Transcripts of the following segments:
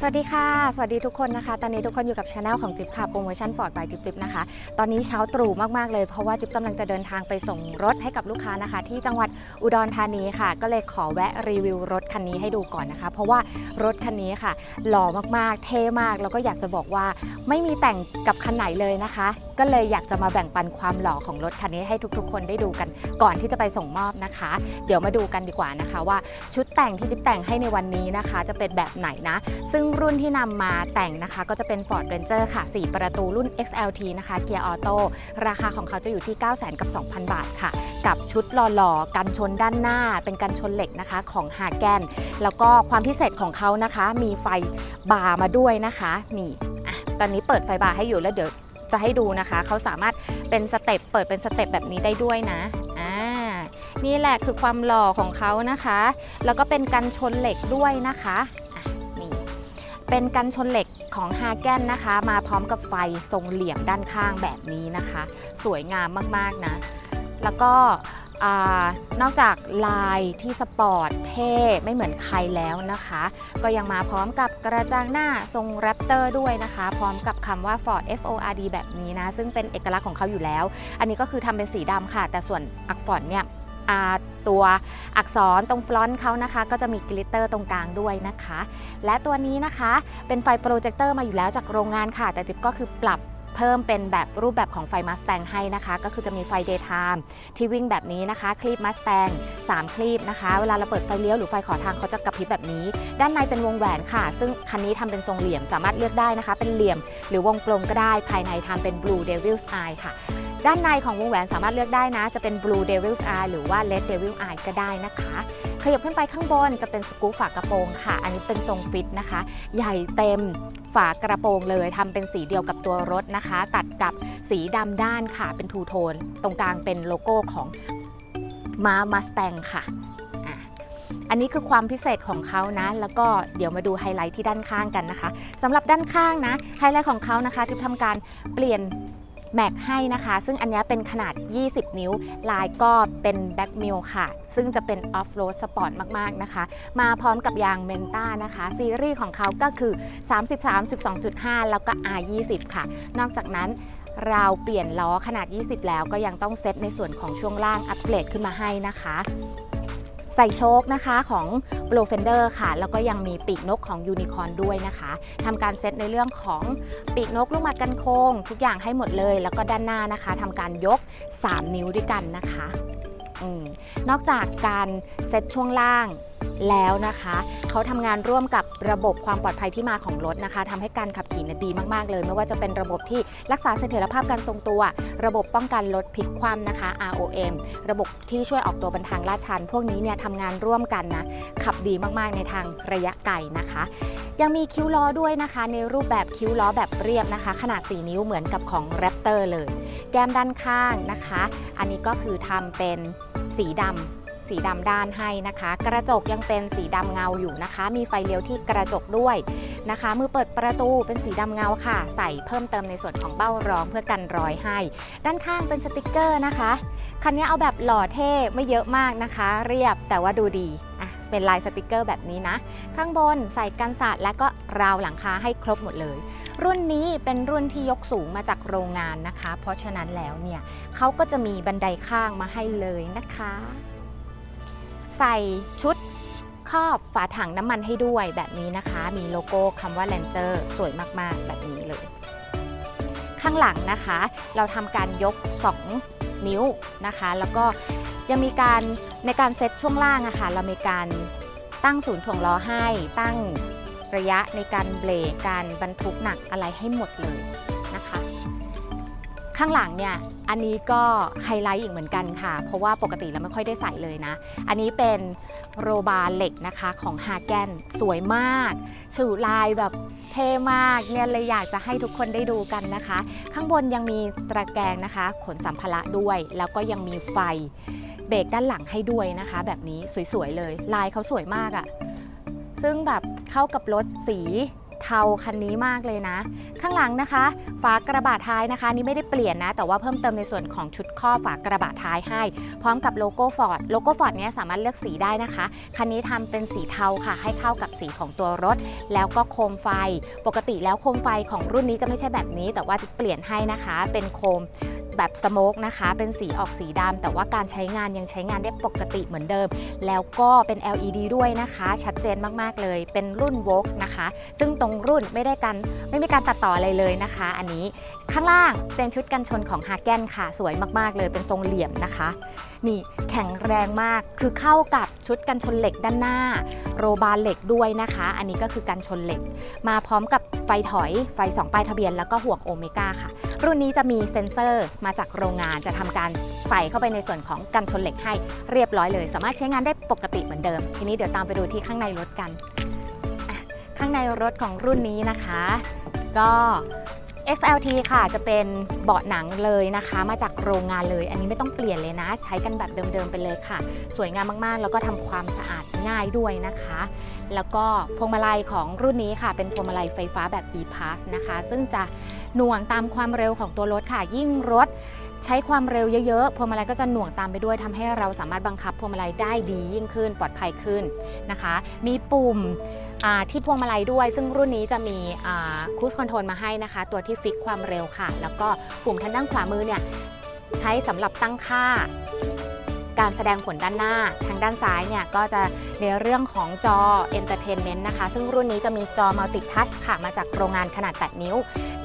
สวัสดีค่ะ สวัสดีทุกคนนะคะ ตอนนี้ทุกคนอยู่กับช anel ของจิ๊บค่ะ โปรโมชั่นฟอร์ดบายจิ๊บจิ๊บนะคะ ตอนนี้เช้าตรู่มากๆเลย เพราะว่าจิ๊บกำลังจะเดินทางไปส่งรถให้กับลูกค้านะคะ ที่จังหวัดอุดรธานีค่ะ ก็เลยขอแวะรีวิวรถคันนี้ให้ดูก่อนนะคะ เพราะว่ารถคันนี้ค่ะ หล่อมากๆ เท่มาก แล้วก็อยากจะบอกว่าไม่มีแต่งกับคันไหนเลยนะคะ ก็เลยอยากจะมาแบ่งปันความหล่อของรถคันนี้ให้ทุกๆ คนได้ดูกัน ก่อนที่จะไปส่งมอบนะคะ เดี๋ยวมาดูกันดีกว่านะคะ ว่าชุดแต่งที่จิ๊บแต่งให้ในวันนี้นะคะ จะเป็นแบบไหนนะ ซึ่งรุ่นที่นำมาแต่งนะคะ ก็จะเป็น Ford Ranger ค่ะ 4 ประตูรุ่น XLT นะคะ เกียร์ออโต้ราคาของเขาจะอยู่ที่ 9 0 0 0 0กับ 2,000 บาทค่ะ กับชุดหล่อๆ กันชนด้านหน้า เป็นกันชนเหล็กนะคะของฮาแกน แล้วก็ความพิเศษของเขานะคะ มีไฟบาร์มาด้วยนะคะ นี่อะตอนนี้เปิดไฟบาร์ให้อยู่แล้วเดี๋ยวจะให้ดูนะคะ เขาสามารถเป็นสเต็ปเปิดเป็นสเต็ปแบบนี้ได้ด้วยนะอ่านี่แหละคือความหล่อของเขานะคะ แล้วก็เป็นกันชนเหล็กด้วยนะคะ เป็นกันชนเหล็กของฮาแกนนะคะ มาพร้อมกับไฟทรงเหลี่ยมด้านข้างแบบนี้นะคะ สวยงามมากๆนะ แล้วก็อนอกจากลายที่สปอร์ตเท่ไม่เหมือนใครแล้วนะคะ ก็ยังมาพร้อมกับกระจังหน้าทรงแรปเตอร์ด้วยนะคะ พร้อมกับคำว่า Ford F O R D แบบนี้นะ ซึ่งเป็นเอกลักษณ์ของเขาอยู่แล้ว อันนี้ก็คือทำเป็นสีดำค่ะ แต่ส่วนอักษรเนี่ย ตัวอักษรตรงฟลอนต์เขานะคะ ก็จะมีกลิตเตอร์ตรงกลางด้วยนะคะ และตัวนี้นะคะเป็นไฟโปรเจคเตอร์มาอยู่แล้วจากโรงงานค่ะ แต่จิ๊บก็คือปรับเพิ่มเป็นแบบรูปแบบของไฟ Mustang ให้นะคะ ก็คือจะมีไฟ Daytime ที่วิ่งแบบนี้นะคะ คลีป Mustang 3คลีปนะคะ เวลาเราเปิดไฟเลี้ยวหรือไฟขอทางเขาจะกระพริบแบบนี้ ด้านในเป็นวงแหวนค่ะ ซึ่งคันนี้ทำเป็นทรงเหลี่ยมสามารถเลือกได้นะคะ เป็นเหลี่ยมหรือวงกลมก็ได้ภายในทำเป็น Blue Devil's Eye ค่ะ ด้านในของวงแหวนสามารถเลือกได้นะ จะเป็น Blue Devil's Eye หรือว่า Red Devil Eye ก็ได้นะคะ ขยับขึ้นไปข้างบนจะเป็นสกู๊ปฝากระโปรงค่ะ อันนี้เป็นทรงฟิตนะคะ ใหญ่เต็มฝากระโปรงเลยทำเป็นสีเดียวกับตัวรถนะคะ ตัดกับสีดำด้านค่ะ เป็นทูโทน ตรงกลางเป็นโลโก้ของมามาส t ตงค่ะอะอันนี้คือความพิเศษของเขานะ แล้วก็เดี๋ยวมาดูไฮไลท์ที่ด้านข้างกันนะคะสำหรับด้านข้างนะ ไฮไลท์ของเขานะคะจะทำการเปลี่ยน แม็กให้นะคะ ซึ่งอันนี้เป็นขนาด 20 นิ้ว ลายก็เป็นแบ็กมิลค่ะ ซึ่งจะเป็นออฟโรดสปอร์ตมากๆนะคะ มาพร้อมกับยางเมนต้านะคะ ซีรีส์ของเขาก็คือ 33 12.5 แล้วก็ R20 ค่ะ นอกจากนั้นเราเปลี่ยนล้อขนาด 20 แล้วก็ยังต้องเซตในส่วนของช่วงล่างอัปเกรดขึ้นมาให้นะคะ ใส่โชคนะคะของ b l o w Fender ค่ะ แล้วก็ยังมีปีกนกของ Unicorn ด้วยนะคะทำการเซตในเรื่องของปีกนกลูกหมากกันโค้งทุกอย่างให้หมดเลย แล้วก็ด้านหน้านะคะทำการยก 3 นิ้วด้วยกันนะคะอนอกจากการเซตช่วงล่าง แล้วนะคะ เขาทำงานร่วมกับระบบความปลอดภัยที่มาของรถนะคะทำให้การขับขี่เนี่ยดีมากๆเลย ไม่ว่าจะเป็นระบบที่รักษาเสถียรภาพการทรงตัว ระบบป้องกันรถพลิกคว่ำนะคะ ROM ระบบที่ช่วยออกตัวบนทางลาดชัน พวกนี้เนี่ยทำงานร่วมกันนะ ขับดีมากๆในทางระยะไกลนะคะ ยังมีคิ้วล้อด้วยนะคะ ในรูปแบบคิ้วล้อแบบเรียบนะคะ ขนาด 4 นิ้วเหมือนกับของ Raptor เลย แก้มด้านข้างนะคะ อันนี้ก็คือทำเป็นสีดำ สีดำด้านให้นะคะ กระจกยังเป็นสีดำเงาอยู่นะคะ มีไฟเลี้ยวที่กระจกด้วยนะคะ มือเปิดประตูเป็นสีดำเงาค่ะ ใส่เพิ่มเติมในส่วนของเบ้ารองเพื่อกันรอยให้ ด้านข้างเป็นสติกเกอร์นะคะ คันนี้เอาแบบหล่อเท่ไม่เยอะมากนะคะ เรียบแต่ว่าดูดีอะเป็นลายสติกเกอร์แบบนี้นะ ข้างบนใส่กันสาดและก็ราวหลังคาให้ครบหมดเลย รุ่นนี้เป็นรุ่นที่ยกสูงมาจากโรงงานนะคะ เพราะฉะนั้นแล้วเนี่ยเขาก็จะมีบันไดข้างมาให้เลยนะคะ ใส่ชุดครอบฝาถังน้ำมันให้ด้วยแบบนี้นะคะ มีโลโก้คำว่า Ranger สวยมากๆ แบบนี้เลย ข้างหลังนะคะ เราทำการยก 2 นิ้วนะคะ แล้วก็ยังมีการในการเซตช่วงล่างอะค่ะ เรามีการตั้งศูนย์ถ่วงล้อให้ ตั้งระยะในการเบรกการบรรทุกหนักอะไรให้หมดเลยนะคะ ข้างหลังเนี่ย อันนี้ก็ไฮไลท์อีกเหมือนกันค่ะ เพราะว่าปกติเราไม่ค่อยได้ใส่เลยนะ อันนี้เป็นโรบาร์เหล็กนะคะของฮาแกนสวยมากฉูลายแบบเท่มากเนี่ยเลยอยากจะให้ทุกคนได้ดูกันนะคะ ข้างบนยังมีตะแกรงนะคะ ขนสัมภาระด้วย แล้วก็ยังมีไฟเบรกด้านหลังให้ด้วยนะคะ แบบนี้สวยๆเลย ลายเขาสวยมากอะ่ะซึ่งแบบเข้ากับรถสี เทาคันนี้มากเลยนะ ข้างหลังนะคะ ฝากระบะท้ายนะคะ นี่ไม่ได้เปลี่ยนนะ แต่ว่าเพิ่มเติมในส่วนของชุดข้อฝากระบะท้ายให้ พร้อมกับโลโก้ฟอร์ดโลโก้ฟอร์ดเนี้ยสามารถเลือกสีได้นะคะ คันนี้ทำเป็นสีเทาค่ะ ให้เข้ากับสีของตัวรถ แล้วก็โคมไฟ ปกติแล้วโคมไฟของรุ่นนี้จะไม่ใช่แบบนี้ แต่ว่าจะเปลี่ยนให้นะคะ เป็นโคม แบบสโมกนะคะ เป็นสีออกสีดำแต่ว่าการใช้งานยังใช้งานได้ปกติเหมือนเดิม แล้วก็เป็น LED ด้วยนะคะ ชัดเจนมากๆเลย เป็นรุ่น v o x นะคะ ซึ่งตรงรุ่นไม่ได้การไม่มีการตัดต่ออะไรเลยนะคะ อันนี้ข้างล่างเป็นชุดกันชนของฮาแกนค่ะ สวยมากๆเลยเป็นทรงเหลี่ยมนะคะ นี่แข็งแรงมากคือเข้ากับชุดกันชนเหล็กด้านหน้า โรบาร์เหล็กด้วยนะคะ อันนี้ก็คือกันชนเหล็ก มาพร้อมกับไฟถอยไฟ 2 ป้ายทะเบียน แล้วก็ห่วงโอเมก้าค่ะ รุ่นนี้จะมีเซ็นเซอร์มาจากโรงงานจะทำการใส่เข้าไปในส่วนของกันชนเหล็กให้เรียบร้อยเลย สามารถใช้งานได้ปกติเหมือนเดิม ทีนี้เดี๋ยวตามไปดูที่ข้างในรถกัน ข้างในรถของรุ่นนี้นะคะ ก็ XLT ค่ะจะเป็นเบาะหนังเลยนะคะ มาจากโรงงานเลย อันนี้ไม่ต้องเปลี่ยนเลยนะ ใช้กันแบบเดิมๆไปเลยค่ะ สวยงามมากๆ แล้วก็ทำความสะอาดง่ายด้วยนะคะ แล้วก็พวงมาลัยของรุ่นนี้ค่ะ เป็นพวงมาลัยไฟฟ้าแบบ e-pass นะคะ ซึ่งจะหน่วงตามความเร็วของตัวรถค่ะ ยิ่งรถใช้ความเร็วเยอะๆ พวงมาลัยก็จะหน่วงตามไปด้วยทำให้เราสามารถบังคับพวงมาลัยได้ดียิ่งขึ้นปลอดภัยขึ้นนะคะ มีปุ่ม ที่พวงมาลัยด้วย ซึ่งรุ่นนี้จะมีคูสคอนโทรลมาให้นะคะ ตัวที่ฟิกความเร็วค่ะ แล้วก็ปุ่มทางด้านขวามือเนี่ยใช้สำหรับตั้งค่า การแสดงผลด้านหน้า ทางด้านซ้ายเนี่ยก็จะในเรื่องของจอ Entertainment นะคะ ซึ่งรุ่นนี้จะมีจอมัลติทัชค่ะ มาจากโรงงานขนาด 8 นิ้ว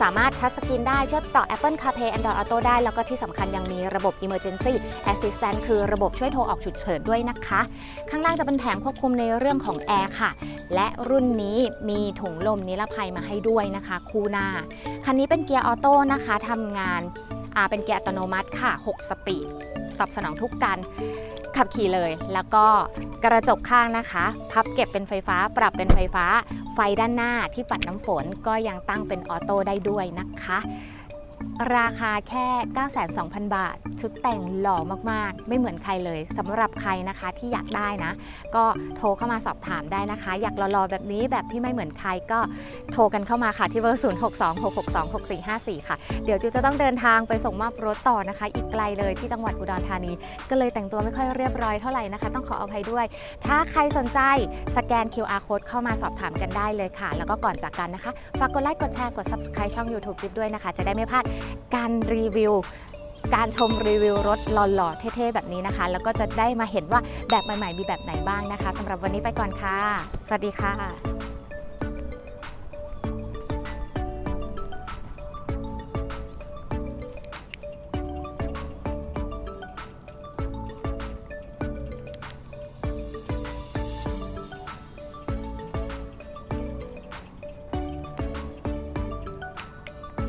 สามารถทัชสกรีนได้เชื่อมต่อ Apple CarPlay Android Auto ได้ แล้วก็ที่สำคัญยังมีระบบ Emergency Assistant คือระบบช่วยโทรออกฉุกเฉินด้วยนะคะ ข้างล่างจะเป็นแผงควบคุมในเรื่องของแอร์ค่ะ และรุ่นนี้มีถุงลมนิรภัยมาให้ด้วยนะคะ คู่หน้า คันนี้เป็นเกียร์ออโต้นะคะทำงานเป็นเกียร์อัตโนมัติค่ะ 6 สปีด ตอบสนองทุกการขับขี่เลย แล้วก็กระจกข้างนะคะ พับเก็บเป็นไฟฟ้า ปรับเป็นไฟฟ้า ไฟด้านหน้าที่ปัดน้ำฝนก็ยังตั้งเป็นออโต้ได้ด้วยนะคะ ราคาแค่ 9,200 บาท ชุดแต่งหล่อมากๆ ไม่เหมือนใครเลยสำหรับใครนะคะที่อยากได้นะ ก็โทรเข้ามาสอบถามได้นะคะ อยากรอๆแบบนี้แบบที่ไม่เหมือนใครก็โทรกันเข้ามาค่ะที่เบอร์ 0 6 2 6 6 2 6 4 5 4 ค่ะ เดี๋ยวจิวจะต้องเดินทางไปส่งมอบรถต่อนะคะ อีกไกลเลยที่จังหวัดอุดรธานี ก็เลยแต่งตัวไม่ค่อยเรียบร้อยเท่าไหร่นะคะ ต้องขออภัยด้วย ถ้าใครสนใจสแกน QR code เข้ามาสอบถามกันได้เลยค่ะ แล้วก็ก่อนจากกันนะคะฝากกดไลค์กดแชร์กด subscribe ช่อง YouTube จิ๊บด้วยนะคะ จะได้ไม่พลาดการรีวิว การชมรีวิวรถหล่อๆเท่ๆแบบนี้นะคะ แล้วก็จะได้มาเห็นว่าแบบใหม่ๆมีแบบไหนบ้างนะคะสำหรับวันนี้ไปก่อนค่ะ สวัสดีค่ะ